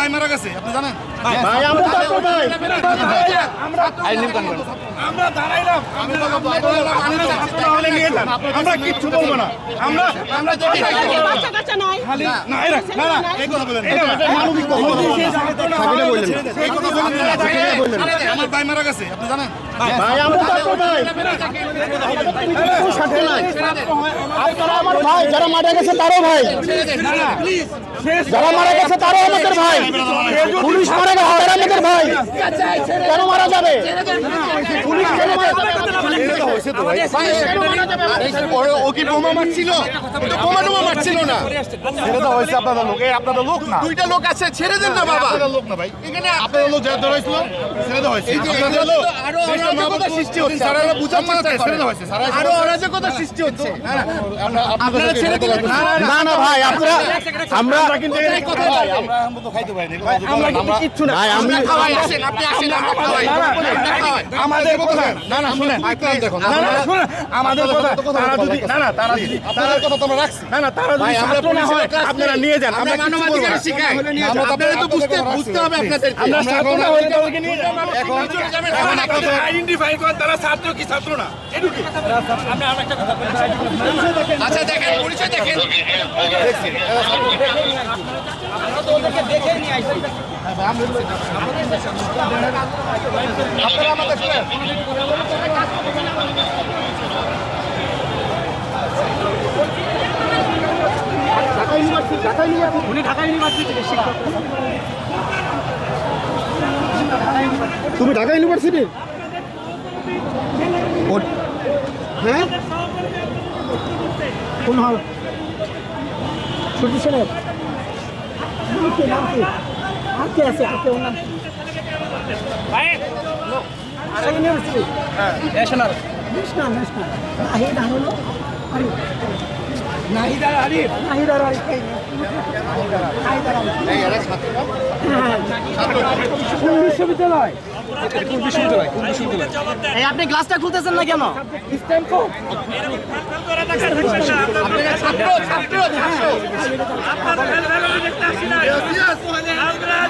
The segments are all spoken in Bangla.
ভাই মারা গেছে আপনি জানেন ভাই আমরা আমরা দাঁড়াইলাম কিচ্ছু বলব না ভাই মারা গেছে আপনি জানেন আপনারা আমার ভাই যারা মারা গেছে তারও ভাই যারা মারা গেছে তারা আমাদের ভাই। পুলিশ মারা গেছে তারা আমাদের ভাই। কেন মারা যাবে? পুলিশ কেন মারা যাবে? ও কি বোমা মারছিল? বোমা টোমা মারছিল না। ছেড়ে দেওয়া হয়েছে আপনাদের লোক। এই আপনাদের লোক না। দুইটা লোক আছে ছেড়ে দেন না বাবা। আপনাদের লোক না ভাই। এখানে আপনাদের লোক যারা ধরাইছিল ছেড়ে দেওয়া হয়েছে। আপনাদের লোক। আরও অরাজকতা সৃষ্টি হচ্ছে। সারা বুঝার চেষ্টা ছেড়ে দেওয়া হয়েছে সারা আরও অরাজকতা সৃষ্টি হচ্ছে। না না। আপনারা ছেড়ে দিলেন না না ভাই আপনারা আমরা কিন্তু এই কথা ভাই আমরা আমরা তো খাইতে পারি না আমরা কিন্তু কিচ্ছু না। ভাই আমি খাওয়াই। আসেন আপনি আসেন আমরা খাওয়াই। আমাদের কথা না না শুনেন দেখো না না আমাদের কথা তারা যদি না। না তারা যদি আপনাদের কথা তোমরা রাখছি। না না তারা যদি ছাত্র না হয় আপনারা নিয়ে যান। আমরা মানবাধিকার শিখাই আপনারা তো বুঝতে বুঝতে হবে আপনাদের। আমরা ছাত্র না হলে তাদেরকে নিয়ে যান। এখন এখন আইডেন্টিফাই করেন তারা ছাত্র কি ছাত্র না? আচ্ছা দেখেন পরিচয় দেখেন। আপনারা আমাদের তুমি ঢাকা ইউনিভার্সিটি হ্যাঁ? কোন হল? সূর্য কি আর কে আছে? আর কে ওর নাম Dhaka university national. National national. Nahid Ahmed Arif Arif Arif Arif হ্যাঁ কোন বিশ্ববিদ্যালয়? আপনি গ্লাসটা খুলতেছেন না কেন? ছাত্র ছাত্র ছাত্র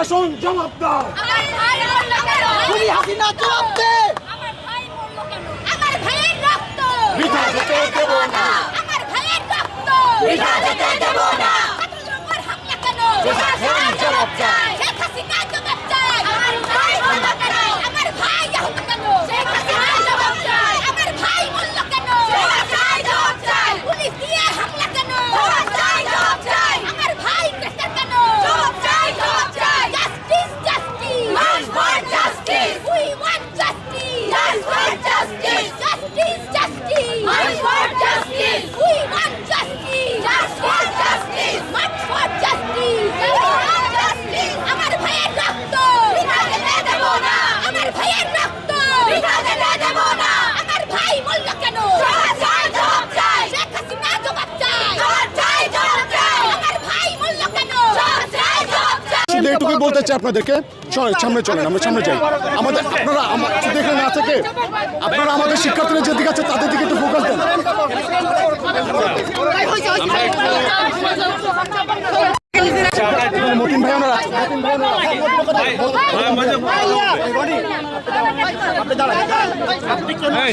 প্রশাসন জবাব দাও। তুমি হাসিনা জবাব দে। আমার ভাই মরলো কেন? আমার ভাইয়ের রক্ত। বৃথা যেতে দেব না। আমার ভাইয়ের রক্ত। বৃথা যেতে দেব না ছাত্রদের উপর হামলা কেন প্রশাসন জবাব চায় শেখ হাসিনা জবাব চায় আমার ভাই মরলো কেন আমার ভাই আহত কেন শেখ হাসিনা জবাব চায় আমার ভাই মরলো কেন শেখ হাসিনা জবাব চায় পুলিশ দিয়ে হামলা কেন জবাব চায় জবাব চায় আমার ভাই গ্রেফতার কেন জবাব চায় জবাব চায় justice justice march for justice we want justice just for justice justice justice march for justice we want justice just for justice march for justice justice আমার ভাইয়ের রক্ত বৃথা যেতে দেব না আমার ভাইয়ের রক্ত বৃথা যেতে দেব না আমার ভাই মূল্য কেন জবাব চাই জবাব চাই শেখ হাসিনা জবাব চাই জবাব চাই জবাব চাই আমার ভাই মূল্য কেন জবাব চাই জবাব চাই শুধু এইটুকুই বলতে চাই আপনাদেরকে চলেন সামনে চলেন আমরা সামনে যাই। আমাদের আপনারা আমার শুধু এখানে না থেকে আপনারা আমাদের শিক্ষার্থীরা যেদিকে আছে তাদের দিকে একটু ফোকাস দেন। মতিন ভাই